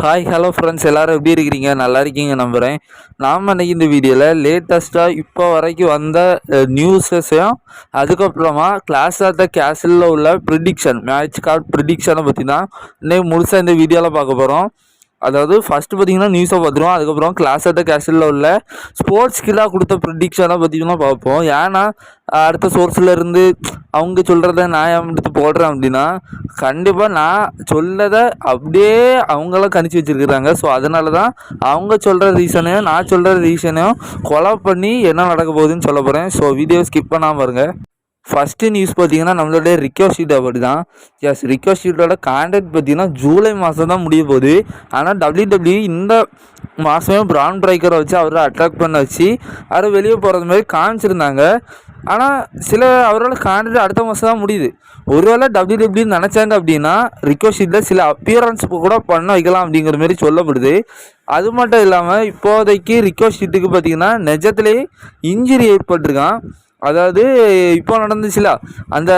Hi hello friends எல்லாரும் எப்படி இருக்கிறீங்க? நல்லா இருக்கீங்க நம்புகிறேன் நாம் அன்றைக்கி இந்த வீடியோவில் லேட்டஸ்ட்டாக இப்போ வரைக்கும் வந்த நியூஸஸையும் அதுக்கப்புறமா கிளாஸ் ஆஃப் த கேசலில் உள்ள ப்ரிடிக்ஷன் மேட்ச் கார்டு ப்ரிடிக்ஷனை பற்றி தான் இன்னைக்கு முழுசாக இந்த வீடியோவில் பார்க்க போகிறோம் அதாவது ஃபஸ்ட்டு பார்த்தீங்கன்னா நியூஸை பார்த்துருவோம். அதுக்கப்புறம் கிளாஸ் அட்ட த உள்ள ஸ்போர்ட்ஸ் கில்லாக கொடுத்த ப்ரிடிக்ஷனாக பார்த்தீங்கன்னா பார்ப்போம். ஏன்னா அடுத்த சோர்ஸில் இருந்து அவங்க சொல்கிறத நான் ஏன் எடுத்து போடுறேன் அப்படின்னா கண்டிப்பாக நான் சொல்லதை அப்படியே அவங்களாம் கணிச்சு வச்சுருக்குறாங்க. ஸோ அதனால தான் அவங்க சொல்கிற ரீசனையும் நான் சொல்கிற ரீசனையும் கொலை பண்ணி என்ன நடக்க போகுதுன்னு சொல்ல போகிறேன் ஸோ வீடியோ ஸ்கிப் பண்ணாமல் பாருங்கள் ஃபஸ்ட்டு நியூஸ் பார்த்தீங்கன்னா நம்மளுடைய ரிக்வஸ்ட் ஷீட் அப்படி தான் எஸ் ரிக்கோ ஷீட்டோட கான்ட்ராக்ட் பார்த்தீங்கன்னா ஜூலை மாதம் தான் முடிய போகுது. ஆனால் டபிள்யூ இந்த மாதமே பிரான் பிரேக்கரை வச்சு அவரை அட்ராக்ட் பண்ண வச்சு அவரை வெளியே போகிறது மாதிரி காமிச்சிருந்தாங்க. ஆனால் சில அவரோட கான்ட்ராக்ட் அடுத்த மாதம் தான் முடியுது. ஒருவேளை டபிள்யூ நினச்சாங்க அப்படின்னா ரிக்கோ ஷீட்டில் சில அப்பியரன்ஸ் கூட பண்ண வைக்கலாம் அப்படிங்கிற மாதிரி சொல்லப்படுது. அது மட்டும் இல்லாமல் இப்போதைக்கு ரிக்கோ ஷீட்டுக்கு பார்த்தீங்கன்னா நிஜத்துலேயே இன்ஜுரி ஏற்பட்டிருக்கான். அதாவது இப்போ நடந்துச்சுல அந்த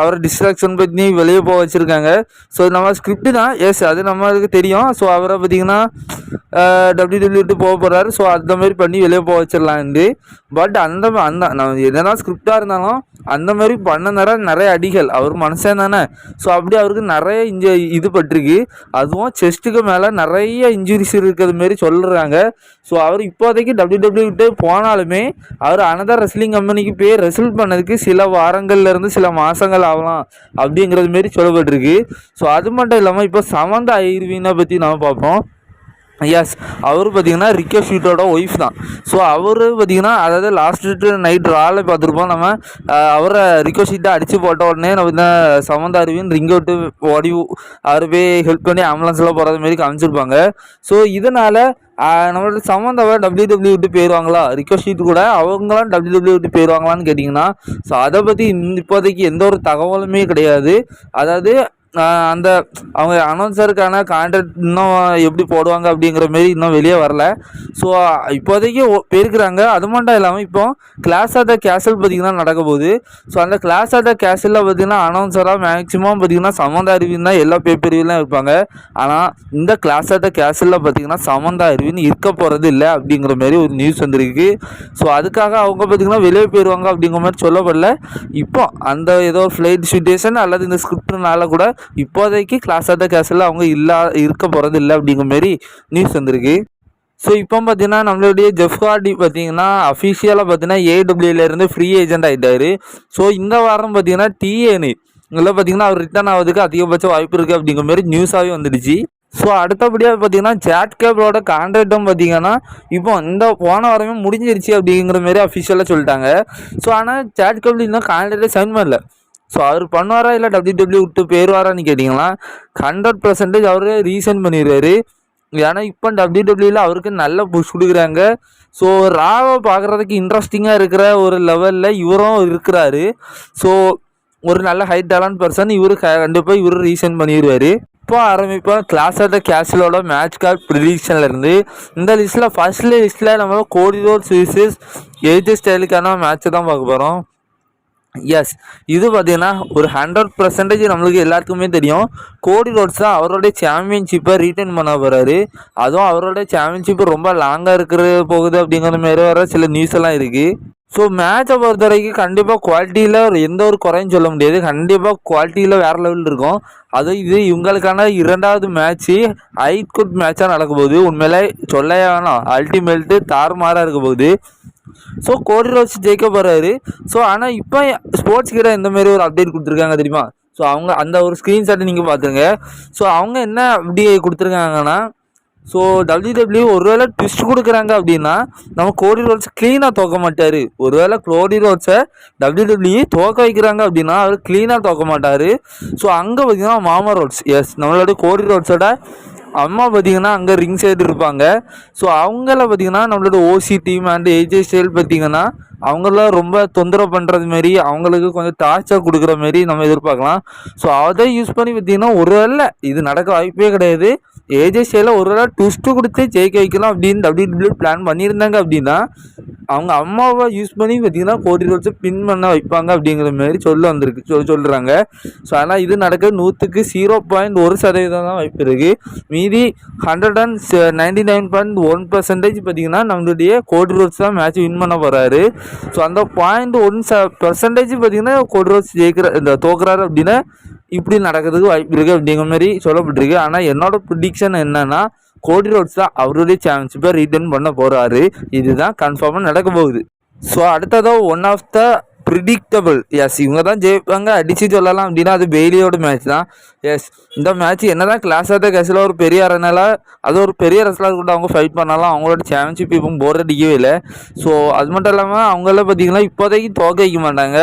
அவரை டிஸ்ட்ராக்ஷன் பண்ணி வெளியே போக வச்சுருக்காங்க. ஸோ நம்ம ஸ்கிரிப்ட் தான் எஸ் அது நம்மளுக்கு தெரியும். ஸோ அவரை பார்த்தீங்கன்னா டபிள்யூ டபிள்யூ விட்டு போக போகிறாரு ஸோ அந்த மாதிரி பண்ணி வெளியே போக வச்சிடலான்ட்டு. பட் அந்த அந்த நம்ம என்னன்னா ஸ்கிரிப்டாக இருந்தாலும் அந்த மாதிரி பண்ண நேரம் நிறைய அடிகள். அவர் மனுஷன் தானே. ஸோ அப்படி அவருக்கு நிறைய இஞ்ச இது பட்டிருக்கு அதுவும் செஸ்ட்டுக்கு மேலே நிறைய இன்ஜுரிஸ் இருக்கிறது மாரி சொல்கிறாங்க ஸோ அவர் இப்போதைக்கு டபிள்யூ டபிள்யூ விட்டு போனாலுமே அவர் அனதர் ரெஸ்லிங் கம்பெனிக்கு போய் ரெசல்ட் பண்ணதுக்கு சில வாரங்கள்லேருந்து சில மாதங்கள் ஆகலாம் அப்படிங்கிறது மாரி சொல்லப்பட்டிருக்கு. ஸோ அது மட்டும் இல்லாமல் இப்போ சமந்த ஐர்வீனை பற்றி நம்ம பார்ப்போம். எஸ் அவர் பார்த்தீங்கன்னா ரிக்கோ ஷீட்டோட ஒய்ஃப் தான். ஸோ அவர் பார்த்தீங்கன்னா அதாவது லாஸ்ட்டு நைட் ராவில் பார்த்துருப்போம் நம்ம. அவரை ரிக்கோ ஷீட்டை அடித்து போட்ட உடனே நம்ம இந்த சமந்தா அருவின் ரிங்க விட்டு ஓடி அவர் போய் ஹெல்ப் பண்ணி ஆம்புலன்ஸில் போகிற மாரி காமிச்சிருப்பாங்க. ஸோ இதனால் நம்மளோட சம்மந்தாவை டபிள்யூ டபிள்யூ விட்டு போயிடுவாங்களா ரிக்கோ ஷீட் கூட அவங்களாம் டபிள்யூ டபிள்யூ விட்டு போயிடுவாங்களான்னு கேட்டிங்கன்னா ஸோ அதை பற்றி இப்போதைக்கு எந்த ஒரு தகவலுமே கிடையாது. அதாவது அந்த அவங்க அனௌன்சருக்கான கான்ட்ராக்ட் இன்னும் எப்படி போடுவாங்க அப்படிங்கிற மாரி இன்னும் வெளியே வரல. ஸோ இப்போதைக்கு போயிருக்கிறாங்க அது மட்டும் இல்லாமல் இப்போ கிளாஸ் ஆஃப் த கேசல் பார்த்திங்கன்னா நடக்க போகுது. ஸோ அந்த கிளாஸ் ஆஃப் த கேசலில் பார்த்திங்கன்னா அனௌன்சராக மேக்ஸிமம் பார்த்திங்கன்னா சமந்தா அறிவின் தான் எல்லா பேப்பரிவிலாம் இருப்பாங்க. ஆனால் இந்த கிளாஸ் ஆஃப் த கேசலில் பார்த்திங்கன்னா சமந்தா அறிவின் இருக்க போகிறது இல்லை அப்படிங்கிற மாதிரி ஒரு நியூஸ் வந்திருக்கு. ஸோ அதுக்காக அவங்க பார்த்திங்கன்னா வெளியே போயிடுவாங்க அப்படிங்கிற மாதிரி சொல்லப்படல. இப்போ அந்த ஏதோ ஃப்ளைட் சுச்சுவேஷன் அல்லது இந்த ஸ்கிரிப்ட்னால கூட இப்போதைக்கு கிளாஸ் ஆஃப் த கேஸில் அவங்க இல்லா இருக்க போகிறது இல்லை அப்படிங்கிற மாரி நியூஸ் வந்திருக்கு. ஸோ இப்போ பார்த்தீங்கன்னா நம்மளுடைய ஜெஃப் ஹார்டி பார்த்தீங்கன்னா அஃபிஷியலாக பார்த்தீங்கன்னா ஏடபிள்யூலேருந்து ஃப்ரீ ஏஜென்ட் ஆகிட்டாரு ஸோ இந்த வாரம் பார்த்தீங்கன்னா டிஏனு இதில் பார்த்தீங்கன்னா அவர் ரிட்டர்ன் ஆகிறதுக்கு அதிகபட்ச வாய்ப்பு இருக்குது அப்படிங்கிற மாதிரி நியூஸாகவே வந்துடுச்சு. ஸோ அடுத்தபடியாக பார்த்தீங்கன்னா சேட் கேபிளோட கான்ட்ராக்டும் பார்த்தீங்கன்னா இப்போ இந்த போன வாரமே முடிஞ்சிருச்சு அப்படிங்கிற மாதிரி அஃபிஷியலாக சொல்லிட்டாங்க. ஸோ ஆனால் சேட் கேபிள் இன்னும் கான்ட்ராக்டே சைன் பண்ணல. ஸோ அவர் பண்ணுவாரா இல்லை டபிள்யூ டபிள்யூ விட்டு போயிடுவாரான்னு கேட்டிங்கன்னா ஹண்ட்ரட் பர்சன்டேஜ் அவரே ரீசன் பண்ணிடுறாரு. ஏன்னா இப்போ டபிள்யூ டபிள்யூவில் அவருக்கு நல்ல புஷ் கொடுக்குறாங்க. ஸோ ராவை பார்க்குறதுக்கு இன்ட்ரெஸ்டிங்காக இருக்கிற ஒரு லெவலில் இவரும் இருக்கிறாரு. ஸோ ஒரு நல்ல ஹை டேலண்ட் பர்சன் இவர் கண்டிப்பாக இவர் ரீசன் பண்ணிடுவார். இப்போ ஆரம்பிப்போம். கிளாஸ் ஆஃப் த கேஷலோட மேட்ச் கார்டு ப்ரிடிக்ஷனில் இருந்து. இந்த லிஸ்ட்டில் ஃபர்ஸ்ட் லிஸ்ட்டில் நம்ம கோடிரோர் சீசஸ் ஏஜே ஸ்டைலுக்கான மேட்ச்சை தான் பார்க்க போகிறோம் எஸ் இது பார்த்தீங்கன்னா ஒரு ஹண்ட்ரட் பர்சன்டேஜ் நம்மளுக்கு எல்லாத்துக்குமே தெரியும். கோடி ரோட்ஸ் தான் அவரோடைய சாம்பியன்ஷிப்பை ரீட்டைன் பண்ண போகிறாரு அதுவும் அவரோட சாம்பியன்ஷிப் ரொம்ப லாங்காக இருக்கிற போகுது அப்படிங்கிற மாதிரி வர சில நியூஸ் எல்லாம் இருக்குது ஸோ மேட்சை பொறுத்த வரைக்கும் கண்டிப்பாக குவாலிட்டியில் எந்த ஒரு குறையும் சொல்ல முடியாது. கண்டிப்பாக குவாலிட்டியில் வேறு லெவலில் இருக்கும். அது இது இவங்களுக்கான இரண்டாவது மேட்ச்சு ஹைகுட் மேட்சாக நடக்க போகுது. உண்மையிலே சொல்லவே வேணாம். அல்டிமேட்டு தாறுமாறாக இருக்க போகுது. ஸோ கோடி ரோஸ் ஜெயிக்க போகிறாரு ஸோ ஆனால் இப்போ ஸ்போர்ட்ஸ் கிட்ட இந்த மாதிரி ஒரு அப்டேட் கொடுத்துருக்காங்க தெரியுமா? ஸோ அவங்க அந்த ஒரு ஸ்க்ரீன்ஷாட்டை நீங்கள் பார்த்துருங்க ஸோ அவங்க என்ன அப்படி கொடுத்துருக்காங்கன்னா ஸோ டபிள்யூ டபிள்யூ ஒருவேளை ட்விஸ்ட் கொடுக்குறாங்க அப்படின்னா நம்ம கோடி ரோட்ஸை க்ளீனாக தோக்க மாட்டார். ஒருவேளை கோடி ரோட்ஸை டபிள்யூ டபிள்யூ தோக்க வைக்கிறாங்க அப்படின்னா அவர் க்ளீனாக தோக்க மாட்டார். ஸோ அங்கே பார்த்தீங்கன்னா மாமா ரோட்ஸ். எஸ் நம்மளோட கோடி ரோட்ஸோட அம்மா பார்த்தீங்கன்னா அங்கே ரிங் சைடு இருப்பாங்க. ஸோ அவங்கள பார்த்தீங்கன்னா நம்மளோட OC team and AJ Style பார்த்தீங்கன்னா அவங்களாம் ரொம்ப தொந்தரவு பண்ணுறது மாரி அவங்களுக்கு கொஞ்சம் டார்ச்சர் கொடுக்குற மாரி நம்ம எதிர்பார்க்கலாம். ஸோ அதை யூஸ் பண்ணி பார்த்தீங்கன்னா ஒரு வேளை இது நடக்க வாய்ப்பே கிடையாது. ஏஜேசியில் ஒரு வேளை ட்விஸ்ட்டு கொடுத்து ஜெயிக்க வைக்கலாம் அப்படின்னு டபிள்யூ பிளான் பண்ணியிருந்தாங்க அப்படின்னா அவங்க அம்மாவை யூஸ் பண்ணி பார்த்தீங்கன்னா கோடி ரோட்ஸை பின் பண்ண வைப்பாங்க அப்படிங்கிற மாதிரி சொல்ல வந்திருக்கு சொல் சொல்கிறாங்க ஸோ ஆனால் இது நடக்க நூற்றுக்கு ஜீரோ பாயிண்ட் ஒரு சதவீதம் தான் வாய்ப்பு இருக்குது மீதி hundred and ninety nine point one percentage பார்த்தீங்கன்னா நம்மளுடைய கோடி ரோட்ஸ் தான் மேட்ச் வின் பண்ண போகிறாரு ஸோ அந்த பாயிண்ட் ஒன் ச பர்சன்டேஜ் பார்த்தீங்கன்னா கோடி ரோட்ஸ் ஜெயிக்கிற இந்த தோக்குறாரு அப்படின்னா இப்படி நடக்கிறதுக்கு வாய்ப்பு இருக்குது அப்படிங்கிற மாதிரி சொல்லப்பட்டிருக்கு. ஆனால் என்னோட ப்ரிடிக்ஷன் என்னென்னா கோடி ரோட்ஸ் தான் அவருடைய சாம்பியன்ஷிப்பை ரீட்டர்ன் பண்ண போகிறாரு இதுதான் கன்ஃபார்மாக நடக்க போகுது. ஸோ அடுத்ததாக one of the predictable yes இவங்க தான் ஜெயிப்பாங்க. அடித்து சொல்லலாம் அப்படின்னா அது பெய்லியோட மேட்ச் தான். எஸ் இந்த மேட்ச் என்ன தான் கிளாஸ் ஆஃப் த கேஸில் ஒரு பெரிய அரனால அது ஒரு பெரிய ரெஸ்லர் கூட அவங்க ஃபைட் பண்ணாலும் அவங்களோட சாம்பியன்ஷிப் இப்போ போர் அடிக்கவே இல்லை. ஸோ அது மட்டும் இல்லாமல் அவங்களாம் பார்த்தீங்கன்னா இப்போதைக்கு தோக்க வைக்க மாட்டாங்க.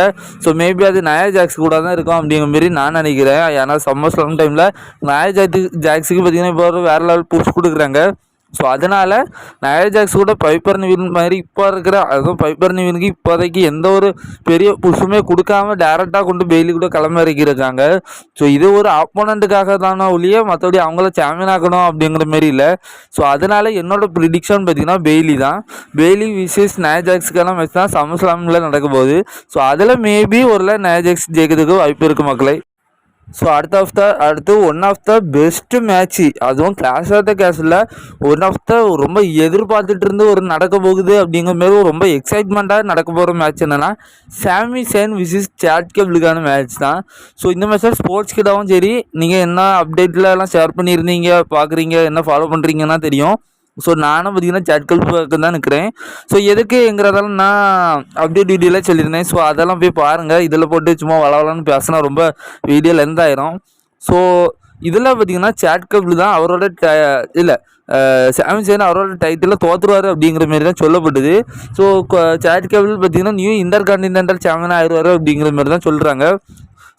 ஸோ மேபி அது நயா ஜாக்ஸ் கூட தான் இருக்கும் அப்படிங்கிற மாரி நான் நினைக்கிறேன். ஏன்னா சம்மர் ஸ்லாம் டைமில் நயா ஜாக்ஸுக்கு பார்த்தீங்கன்னா இப்போ ஒரு வேறு லெவல் புஷ் கொடுக்குறாங்க. ஸோ அதனால் நயா ஜாக்ஸ் கூட பைப்பர் நிவின் மாதிரி இப்போ இருக்கிற அதுவும் பைப்பர் நிவினுக்கு இப்போதைக்கு எந்த ஒரு பெரிய புஷுமே கொடுக்காம டேரெக்டாக கொண்டு பெய்லி கூட கிளம்ப இறக்கியிருக்காங்க ஸோ இது ஒரு ஆப்போனண்ட்டுக்காக தானே ஒழிய மற்றபடி அவங்கள சாம்பியன் ஆக்கணும் அப்படிங்கிற மாரி இல்லை. ஸோ அதனால் என்னோட ப்ரிடிக்ஷன் பார்த்தீங்கன்னா பெய்லி தான். பெய்லி விசஸ் நயஜாக்ஸுக்கெல்லாம் மேட்ச் தான் சமஸ்லாமில் நடக்க போகுது. ஸோ அதில் மேபி ஒரு நயஜாக்ஸ் ஜெயிக்கிறதுக்கு வாய்ப்பு இருக்குது மக்களை. ஸோ அடுத்த ஆஃப் த அடுத்து one of the best match அதுவும் clash of the castle one of த ரொம்ப எதிர்பார்த்துட்டு இருந்து ஒரு நடக்க போகுது அப்படிங்கிற மாரி ரொம்ப எக்ஸைட்மெண்ட்டாக நடக்க போகிற மேட்ச் என்னென்னா சாமி சேன் விசிஸ் சேட் கேபிளுக்கான மேட்ச் தான். ஸோ இந்த மேட்ச்சில் ஸ்போர்ட்ஸ் கிட்டாவும் சரி நீங்கள் என்ன அப்டேட்டில் எல்லாம் ஷேர் பண்ணியிருந்தீங்க பார்க்குறீங்க என்ன ஃபாலோ பண்ணுறீங்கன்னா தெரியும். ஸோ நானும் பார்த்தீங்கன்னா சாட்கள் பக்கம் தான் நிற்கிறேன் ஸோ எதுக்குங்கிறதால நான் அப்டேட் டீட்டெயிலாக சொல்லியிருந்தேன். ஸோ அதெல்லாம் போய் பாருங்கள் இதில் போட்டு சும்மா வளவலன்னு பேசினா ரொம்ப வீடியோ லென்த் ஆயிரும். ஸோ இதில் பார்த்தீங்கன்னா சேட் கபிள் தான் அவரோட ட இல்லை சாம்சன் அவரோட டைட்டிலில் தோற்றுருவார் அப்படிங்கிற மாரி தான் சொல்லப்பட்டது ஸோ சேட் கபிள் பார்த்தீங்கன்னா நியூ இன்டர் கான்டினென்டல் சாம்பியன் ஆயிடுவார் அப்படிங்கிற மாதிரி தான் சொல்கிறாங்க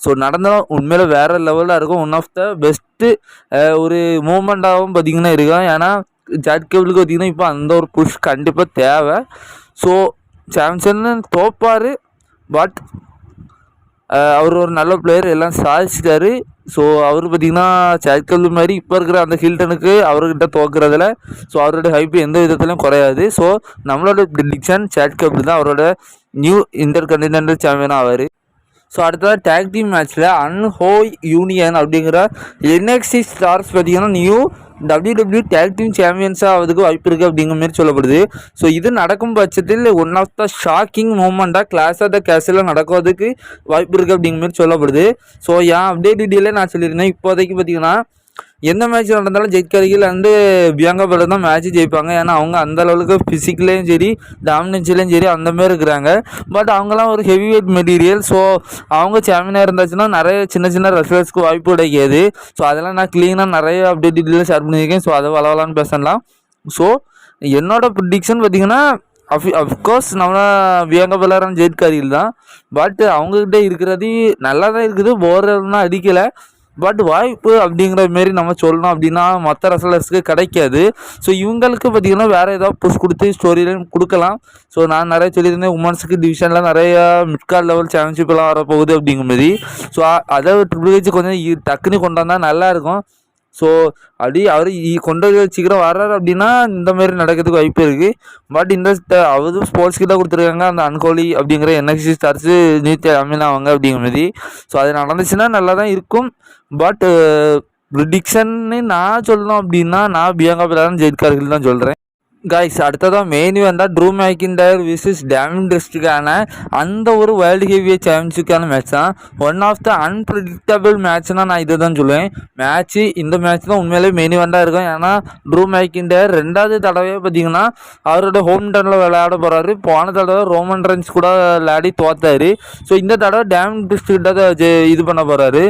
ஸோ நடந்தாலும் உண்மையில் வேறு லெவலில் இருக்கும். ஒன் ஆஃப் த பெஸ்ட்டு ஒரு மூமெண்ட்டாகவும் பார்த்தீங்கன்னா இருக்கும் ஏன்னா ஜாட் கேபிளுக்கு பார்த்தீங்கன்னா இப்போ அந்த ஒரு புஷ் கண்டிப்பாக தேவை. ஸோ சாம்சன் தோப்பார். பட் அவர் ஒரு நல்ல பிளேயர் எல்லாம் சாதிச்சிட்டாரு. ஸோ அவர் பார்த்திங்கன்னா சேட்கல் மாதிரி இப்போ இருக்கிற அந்த ஹில்டனுக்கு அவர்கிட்ட தோக்குறதுல ஸோ அவரோட ஹைப்பு எந்த விதத்துலையும் குறையாது. ஸோ நம்மளோட ப்ரிடிக்ஷன் சேட்கபிள் தான் அவரோட நியூ இன்டர் கண்டினென்டல் சாம்பியன் ஆவார். ஸோ அடுத்ததாக டேக் டீம் மேட்ச்சில் அன்ஹோய் யூனியன் அப்படிங்கிற என்எக்சி ஸ்டார்ஸ் பார்த்தீங்கன்னா நியூ டபிள்யூ டேக் டீம் சாம்பியன்ஸாக ஆகிறதுக்கு வாய்ப்பு இருக்குது அப்படிங்கிற மாதிரி சொல்லப்படுது. ஸோ இது நடக்கும் பட்சத்தில் ஒன் ஆஃப் த ஷாக்கிங் மூமெண்ட்டாக கிளாஸ் ஆஃப் த கேஸில் நடக்கிறதுக்கு வாய்ப்பு இருக்குது அப்படிங்கிற மாதிரி சொல்லப்படுது. ஸோ ஏன் அப்டேட் டீட்டெயிலே நான் சொல்லியிருந்தேன். இப்போதைக்கு பார்த்தீங்கன்னா எந்த மேட்ச் நடந்தாலும் ஜெயிக்கரிகள் வந்து பியங்கா பலர் தான் மேட்ச் ஜெயிப்பாங்க. ஏன்னா அவங்க அந்த அளவுக்கு ஃபிசிக்கலையும் சரி டாமினன்ஸ்லேயும் சரி அந்த மாதிரி இருக்கிறாங்க. பட் அவங்களாம் ஒரு ஹெவி வெயிட் மெட்டீரியல் ஸோ அவங்க சாம்பியனாக இருந்தாச்சுன்னா நிறைய சின்ன சின்ன ரெஃபரன்ஸ்க்கு வாய்ப்பு கிடைக்காது. ஸோ அதெல்லாம் நான் க்ளீனாக நிறைய அப்டேட் டீட்டெயிலாக ஷேர் பண்ணியிருக்கேன். ஸோ அதை வளவலான்னு பேசலாம். ஸோ என்னோட ப்ரிடிக்ஷன் பார்த்தீங்கன்னா அஃப் அஃப்கோர்ஸ் நம்ம வியங்க பலரான ஜெயிட்காரிகள் தான். பட் அவங்கக்கிட்ட இருக்கிறது நல்லா தான் இருக்குது. போர்லாம் அடிக்கலை. பட் வாய்ப்பு அப்படிங்கிற மாரி நம்ம சொல்லணும் அப்படின்னா மற்ற ரெசலர்ஸ்க்கு கிடைக்காது. ஸோ இவங்களுக்கு பார்த்திங்கன்னா வேறு ஏதாவது புஷ் கொடுத்து ஸ்டோரியிலையும் கொடுக்கலாம். ஸோ நான் நிறைய சொல்லியிருந்தேன். உமன்ஸுக்கு டிவிஷனில் நிறையா மிட்கார்ட் லெவல் சாம்பியன்ஷிப்லாம் வரப்போகுது அப்படிங்கிற மாதிரி ஸோ அதை ட்ரிபிள் ஹெச் கொஞ்சம் டக்குன்னு கொண்டு வந்தால் நல்லாயிருக்கும் ஸோ அப்படி அவர் கொண்டு சீக்கிரம் வர்றாரு அப்படின்னா இந்த மாதிரி நடக்கிறதுக்கு வாய்ப்பு இருக்குது பட் இந்த அவரும் ஸ்போர்ட்ஸ் கிட்ட கொடுத்துருக்காங்க அந்த அன்கோலி அப்படிங்கிற என்எக்சி ஸ்டார்ஸு நீத்தி அமீன் அவங்க அப்படிங்கிற மாதிரி. ஸோ அது நடந்துச்சுன்னா நல்லா தான் இருக்கும் பட் ப்ரிடிக்ஷன்னு நான் சொல்லணும் அப்படின்னா நான் பியங்கா பிளான் ஜெயிக்கார்கள் தான் சொல்கிறேன் கைஸ் அடுத்ததாக மெயின் வந்தால் ட்ரூ மேக்கிண்டர் விசிஸ் டேமின் டிஸ்ட்ரிக்கான அந்த ஒரு வேர்ல்டு ஹெவியை சாம்பியன்ஷிப்கான மேட்ச் தான். ஒன் ஆஃப் த அன்பிரடிக்டபிள் மேட்ச்னா நான் இதை தான் சொல்லுவேன். மேட்ச்சு இந்த மேட்ச் தான் உண்மையிலேயே மெயின் வந்தால் இருக்கும். ஏன்னா ட்ரூ மேக்கிண்டர் ரெண்டாவது தடவையே பார்த்தீங்கன்னா அவரோட ஹோம் டவுனில் விளையாட போகிறாரு போன தடவை ரோமன் ரன்ஸ் கூட விளையாடி தோத்தாரு. ஸோ இந்த தடவை டேம் டிஸ்ட்ரிக்டாக இது பண்ண போகிறாரு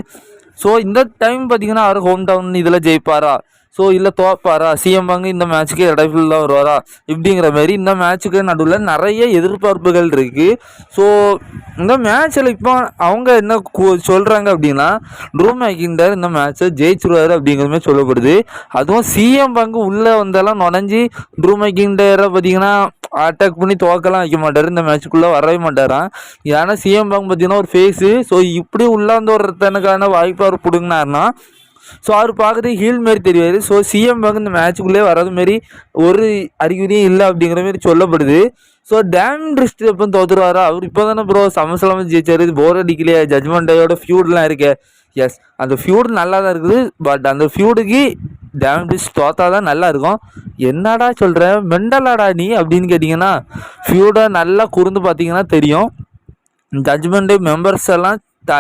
ஸோ இந்த டைம் பார்த்தீங்கன்னா அவர் ஹோம் டவுன் இதில் ஜெயிப்பாரா? ஸோ இல்லை தோப்பாரா? சிஎம் பங்கு இந்த மேட்ச்சுக்கு இடைஃபில்லாக வருவாரா? இப்படிங்கிற மாதிரி இந்த மேட்ச்சுக்கு நடுவில் நிறைய எதிர்பார்ப்புகள் இருக்குது ஸோ இந்த மேட்ச்சில் இப்போ அவங்க என்ன சொல்கிறாங்க அப்படின்னா ட்ரூ மேக்கிண்டர் இந்த மேட்ச்சை ஜெயிச்சிருவார் அப்படிங்கிற மாதிரி சொல்லப்படுது. அதுவும் சிஎம் பங்கு உள்ளே வந்தெல்லாம் நுழைஞ்சி ட்ரூ மேக்கிண்டரை பார்த்தீங்கன்னா அட்டாக் பண்ணி துவக்கலாம் வைக்க மாட்டார். இந்த மேட்ச்சுக்குள்ளே வரவே மாட்டாராம். ஏன்னா சிஎம் பங்கு பார்த்தீங்கன்னா ஒரு ஃபேஸு ஸோ இப்படி உள்ளாந்து ஒருத்தனுக்கான வாய்ப்பு அவர் பிடுங்கினாருன்னா ஸோ அவர் பார்க்குறது ஹீல் மாரி தெரிவார் ஸோ சிஎம் வந்து இந்த மேட்சுக்குள்ளே வராத மாரி ஒரு அறிகுறியும் இல்லை அப்படிங்கிற மாதிரி சொல்லப்படுது. ஸோ டேம் ரிஸ்ட் எப்போ தோத்துருவாரா? அவர் இப்போ தானே ப்ரோ சமசலாம ஜெயிச்சார். இது போர் அடிக்கலையே. ஜட்மெண்ட் டேயோட ஃபியூட்லாம் இருக்கே. எஸ் அந்த ஃபியூடு நல்லா தான் இருக்குது. பட் அந்த ஃபியூடுக்கு டேம் ரிஸ்ட் தோத்தா தான் நல்லா இருக்கும் என்னடா சொல்கிற மெண்டலாடா நீ அப்படின்னு கேட்டிங்கன்னா ஃபியூடை நல்லா குறுந்து பார்த்தீங்கன்னா தெரியும். ஜட்மெண்ட் மெம்பர்ஸ் எல்லாம் த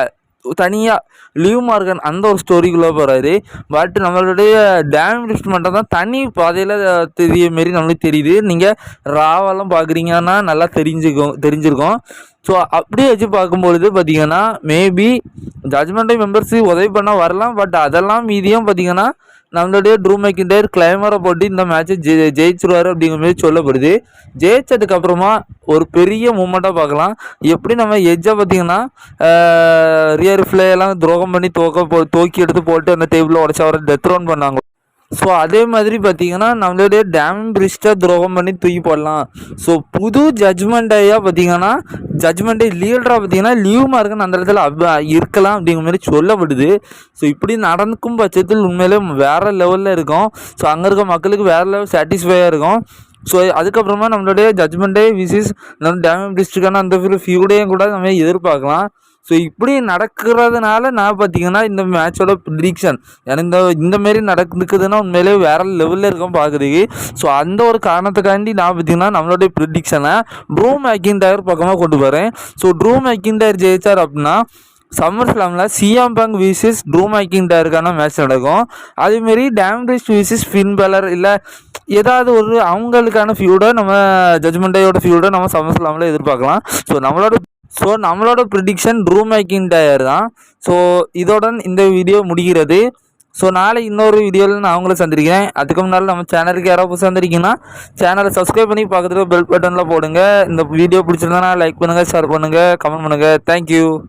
தனியாக லியூ மார்கன் அந்த ஒரு ஸ்டோரிக்குள்ளே போகிறாரு பட் நம்மளுடைய டேம் லிஸ்ட் மட்டும் தான் தனி பாதையில் தெரிய மாரி நம்மளுக்கு தெரியுது. நீங்கள் ராவெல்லாம் பார்க்குறீங்கன்னா நல்லா தெரிஞ்சுக்கும் தெரிஞ்சிருக்கும். ஸோ அப்படியே வச்சு பார்க்கும்பொழுது பார்த்தீங்கன்னா மேபி ஜட்மெண்ட் மெம்பர்ஸு உதவி பண்ணால் வரலாம். பட் அதெல்லாம் மீதியும் பார்த்தீங்கன்னா நம்மளுடைய ட்ரூ மேக்கிண்டர் கிளைமரை போட்டு இந்த மேட்ச்சை ஜெ ஜெயிச்சிருவார் அப்படிங்கிற மாதிரி சொல்லப்படுது. ஜெயிச்சதுக்கப்புறமா ஒரு பெரிய மூமெண்ட்டாக பார்க்கலாம். எப்படி நம்ம எஜ்ஜை பார்த்தீங்கன்னா ரியர் எல்லாம் துரோகம் பண்ணி தோக்க போ தூக்கி எடுத்து போட்டு அந்த டேபிளில் உடச்சி அவரை டெத் ரவுன் பண்ணாங்க. ஸோ அதே மாதிரி பார்த்தீங்கன்னா நம்மளுடைய டேம் பிரிஸ்ட்டை துரோகம் பண்ணி தூக்கி போடலாம். ஸோ புது ஜட்ஜ்மெண்ட்டையாக பார்த்தீங்கன்னா ஜட்ஜ்மெண்ட்டை லீடராக பார்த்தீங்கன்னா லீவ் மார்க்குன்னு அந்த இடத்துல அப் இருக்கலாம் அப்படிங்கிற மாதிரி சொல்லப்படுது. ஸோ இப்படி நடக்கும் பட்சத்தில் உண்மையிலே வேறு லெவலில் இருக்கும். ஸோ அங்கே இருக்க மக்களுக்கு வேறு லெவல் சாட்டிஸ்ஃபையாக இருக்கும். ஸோ அதுக்கப்புறமா நம்மளுடைய ஜட்ஜ்மெண்ட்டே விசிஸ் நம்ம டேம் டிஸ்ட்ரிக்டான அந்த ஃபியூடையும் கூட நம்ம எதிர்பார்க்கலாம். ஸோ இப்படி நடக்கிறதுனால நான் பார்த்தீங்கன்னா இந்த மேட்சோட ப்ரிடிக்ஷன் எனக்கு இந்த மாரி நடக்குதுன்னா உண்மையிலே வேறு லெவலில் இருக்கும் பார்க்குறதுக்கு ஸோ அந்த ஒரு காரணத்துக்காண்டி நான் பார்த்தீங்கன்னா நம்மளுடைய ப்ரிடிக்ஷனை ட்ரூ மேக்கிங் டயர் பக்கமாக கொண்டு போகிறேன் ஸோ ட்ரூ மேக்கிங் டயர் ஜெயிச்சார் அப்படின்னா சம்மர் ஸ்லாமில் சிஎம் பேங்க் விசிஸ் ட்ரூ மேக்கிங் டயருக்கான மேட்ச் நடக்கும் அதேமாரி டேம்ரிஸ் விசிஸ் ஃபின் பேலர் இல்லை ஏதாவது ஒரு அவங்களுக்கான ஃபியூடை நம்ம ஜட்மெண்டையோட ஃபியூடை நம்ம சம்மர் ஸ்லாமில் எதிர்பார்க்கலாம். ஸோ நம்மளோட ஸோ நம்மளோட ப்ரிடிக்ஷன் ரூம் மேக்கிங் டயர் தான். ஸோ இதோடன் இந்த வீடியோ முடிகிறது. ஸோ நாளை இன்னொரு வீடியோவில் நான் அவங்கள சந்திருக்கிறேன் அதுக்கு முன்னால் நம்ம சேனலுக்கு யாராவது சந்திருக்கீங்கன்னா சேனலை சப்ஸ்கிரைப் பண்ணி பக்கத்தில் பெல் பட்டனில் போடுங்க. இந்த வீடியோ பிடிச்சிருந்தா லைக் பண்ணுங்கள் ஷேர் பண்ணுங்கள் கமெண்ட் பண்ணுங்கள் தேங்க்யூ